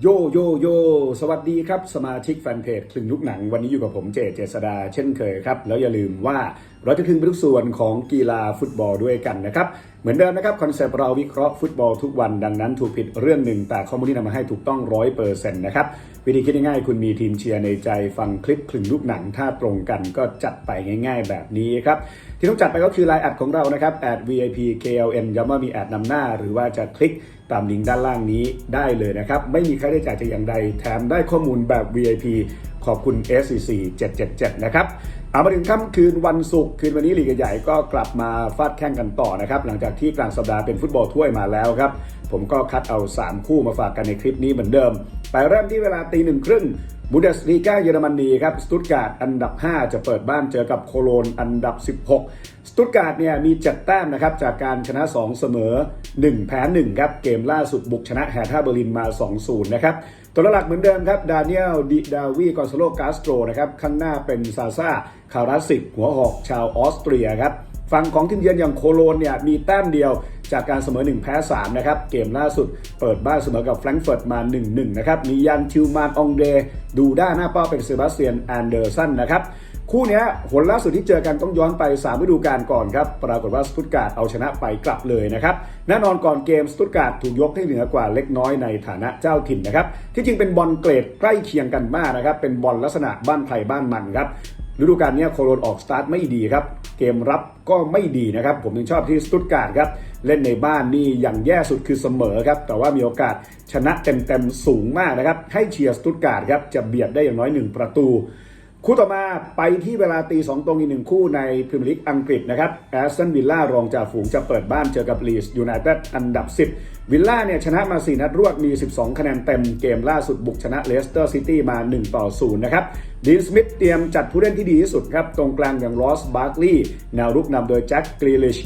โยโยโย สวัสดีครับ สมาชิกแฟนเพจคลึงลูกหนัง วันนี้อยู่กับผมเจเจษดาเช่นเคยครับ แล้วอย่าลืมว่า เราจะคลึงไปทุกส่วนของกีฬาฟุตบอลด้วยกันนะครับ เหมือนเดิมนะครับคอนเซปต์เราวิเคราะห์ฟุตบอลทุกวันดังนั้นถูกผิดเรื่องหนึ่งแต่ข้อมูลที่นำมาให้ถูกต้องร้อยเปอร์เซ็นต์นะครับ วิธีคิดง่ายๆ คุณมีทีมเชียร์ในใจฟังคลิปคลึงลูกหนัง ถ้าตรงกันก็จัดไปง่าย ๆ แบบนี้ครับ ที่ต้องจัดไปก็คือไลน์แอดของเรานะครับแอด VIP KLN ย้ำว่ามีแอดนำหน้า หรือว่าจะคลิกตามลิงก์ด้านล่างนี้ได้เลยนะครับไม่มีค่าใช้จ่ายแต่อย่างใดแถมได้ข้อมูลแบบ VIP ขอบคุณ SCC 777 นะครับ เอามาถึงค่ำคืนวันศุกร์คืนวันนี้ลีกใหญ่ก็กลับมาฟาดแข่งกันต่อนะครับ หลังจากที่กลางสัปดาห์เป็นฟุตบอลถ้วยมาแล้วครับ ผมก็คัดเอา 3 คู่มาฝากกันในคลิปนี้เหมือนเดิม ไปเริ่มที่เวลาตีหนึ่งครึ่ง บูเดสลีกาเยอรมนีครับสตุตการ์ดอันดับ 5 จะเปิดบ้านเจอกับโคโลนอันดับ 16 สตุตการ์ดเนี่ยมี 7 แต้มนะครับจากการชนะ 2 เสมอ 1 แพ้ 1 ครับ เกมล่าสุดบุกชนะแฮท่าเบอร์ลินมา 2-0 นะครับ ตัวหลักเหมือนเดิมครับ ดาเนียลดิดาวีกอนซาโลกาสโตรนะครับ ข้างหน้าเป็นซาซาคาราสิกหัวหอกชาวออสเตรียครับฝั่งของทีมเยือนอย่างโคโลนเนี่ยมีแต้มเดียว จากการเสมอ 1 แพ้ 3 นะครับ เกมล่าสุดเปิดบ้านเสมอกับแฟรงก์เฟิร์ตมา 1-1 นะครับ มียันทิวมานองเดดูด้าหน้าเป้าเป็นเซบาสเตียนแอนเดอร์สันนะครับคู่นี้ผลล่าสุดที่เจอกันต้องย้อนไป3ฤดูกาลก่อนครับ ปรากฏว่าสตุตการ์ดเอาชนะไปกลับเลยนะครับ แน่นอนก่อนเกมสตุตการ์ดถูกยกให้เหนือกว่าเล็กน้อยในฐานะเจ้าถิ่นนะครับ ที่จริงเป็นบอลเกรดใกล้เคียงกันมากนะครับ เป็นบอลลักษณะบ้านใครบ้านมันครับฤดูกาลนี้โคโลนออกสตาร์ทไม่ดีครับ เกมรับก็ไม่ดีนะครับ ผมยังชอบที่สตุตการ์ดครับ เล่นในบ้านนี่อย่างแย่สุดคือเสมอครับ แต่ว่ามีโอกาสชนะเต็มๆสูงมากนะครับ ให้เชียร์สตุตการ์ดครับ จะเบียดได้อย่างน้อย 1 ประตู คู่ต่อมาไปที่เวลาตีสองตรงอีกหนึ่งคู่ในพรีเมียร์ลีกอังกฤษนะครับแอสตันวิลล่ารองจ่าฝูงจะเปิดบ้านเจอกับลีสยูไนเต็ดอันดับ 10 วิลล่าเนี่ยชนะมา 4 นัดรวดมี 12 คะแนนเต็มเกมล่าสุดบุกชนะเลสเตอร์ซิตี้มา 1 ต่อ 0 นะครับดีนสมิธเตรียมจัดผู้เล่นที่ดีที่สุดครับ ตรงกลางอย่างรอสบาร์กลีย์แนวรุกนำโดยแจ็คกรีลิช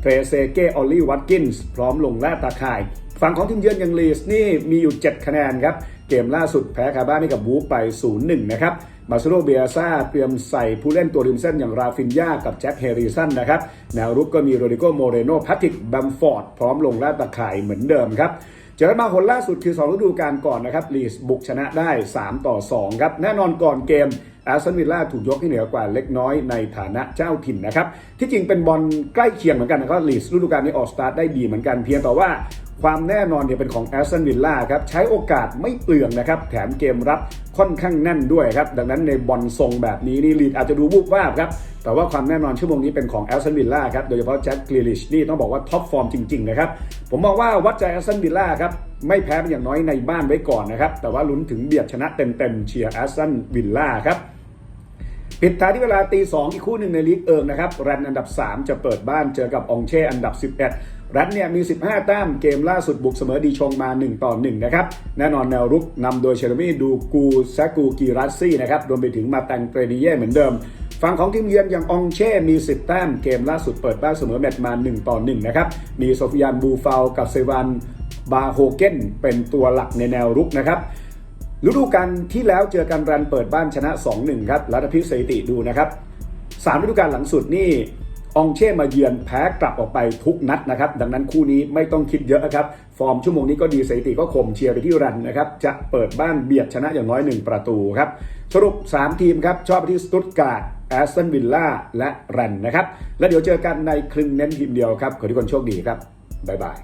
เทรเซเกออลลี่วัตกินส์พร้อมลงแล่ตาข่ายฝั่งของทีมเยือนอย่างลีสนี่มีอยู่ 7 คะแนนครับเกมล่าสุดแพ้คาบ้านให้กับวูฟไป 0-1 นะครับ มาเซโรเบียซ่าเตรียมใส่ผู้เล่นตัวริมเส้นอย่างราฟินยากับแจ็คเฮริสันนะครับแนวรุกก็มีโรดิโกโมเรโนพัติกแบมฟอร์ด พร้อมลงแล่ตาข่ายเหมือนเดิมครับเจอมาผลล่าสุดคือ 2 ฤดูกาลก่อนนะครับลีสบุกชนะได้ 3 ต่อ 2 ครับ แน่นอนก่อนเกมแอสตันวิลล่าถูกยกให้เหนือกว่าเล็กน้อยในฐานะเจ้าถิ่นนะครับ ที่จริงเป็นบอลใกล้เคียงเหมือนกันนะครับลีสฤดูกาลนี้ออกสตาร์ทได้ดีเหมือนกันเพียงแต่ว่า ความแน่นอนเนี่ยเป็นของแอสตันวิลล่าครับใช้โอกาสไม่เปลืองนะครับ แถมเกมรับค่อนข้างแน่นด้วยครับ ดังนั้นในบอลทรงแบบนี้นี่ลีดอาจจะดูวูบวาบครับแต่ว่าความแน่นอนชั่วโมงนี้เป็นของแอสตันวิลล่าครับโดยเฉพาะแจ็คกลิลิชนี่ต้องบอกว่าท็อปฟอร์มจริงๆนะครับผมมองว่าวัดใจแอสตันวิลล่าครับไม่แพ้เป็นอย่างน้อยในบ้านไว้ก่อนนะครับแต่ว่าลุ้นถึงเบียดชนะเต็มๆเชียร์แอสตันวิลล่าครับปิดท้ายที่เวลาตีสองอีกคู่หนึ่งในลีกเอิงนะครับ แรนอันดับ 3 จะเปิดบ้านเจอกับองเช่อันดับ 11 รนเนี่ยมี 15 แต้มเกมล่าสุดบุกเสมอดีชงมา 1 ต่อ 1 นะครับ แน่นอนแนวรุกนำโดยเชอร์มี่ดูกูซากูกีรัสซี่นะครับ รวมไปถึงมาแตงเตรดิเย่เหมือนเดิม ฝั่งของทีมเยือนอย่างองเช่ มี 10 แต้มเกมล่าสุดเปิดบ้านเสมอแมตช์มา 1 ต่อ 1 นะครับ มีโซฟิยานบูฟาวกับเซวันบาโฮเกนเป็นตัวหลักในแนวรุกนะครับฤดูกาลที่แล้วเจอกันรันเปิดบ้านชนะ 2-1 ครับ แล้วถ้าพิสถิติดูนะครับสามฤดูกาลหลังสุดนี่ องเช่มาเยือนแพ้กลับออกไปทุกนัดนะครับ ดังนั้นคู่นี้ไม่ต้องคิดเยอะครับ ฟอร์มชั่วโมงนี้ก็ดีสถิติก็ข่มเชียร์ไปที่รันนะครับ จะเปิดบ้านเบียดชนะอย่างน้อย 1 ประตูครับ สรุป 3 ทีมครับ ชอบที่สตุตการ์ดแอสตันวิลล่าและรันนะครับ แล้วเดี๋ยวเจอกันในครึ่งเน้นทีมเดียวครับ ขอทุกคนโชคดีครับ บ๊ายบาย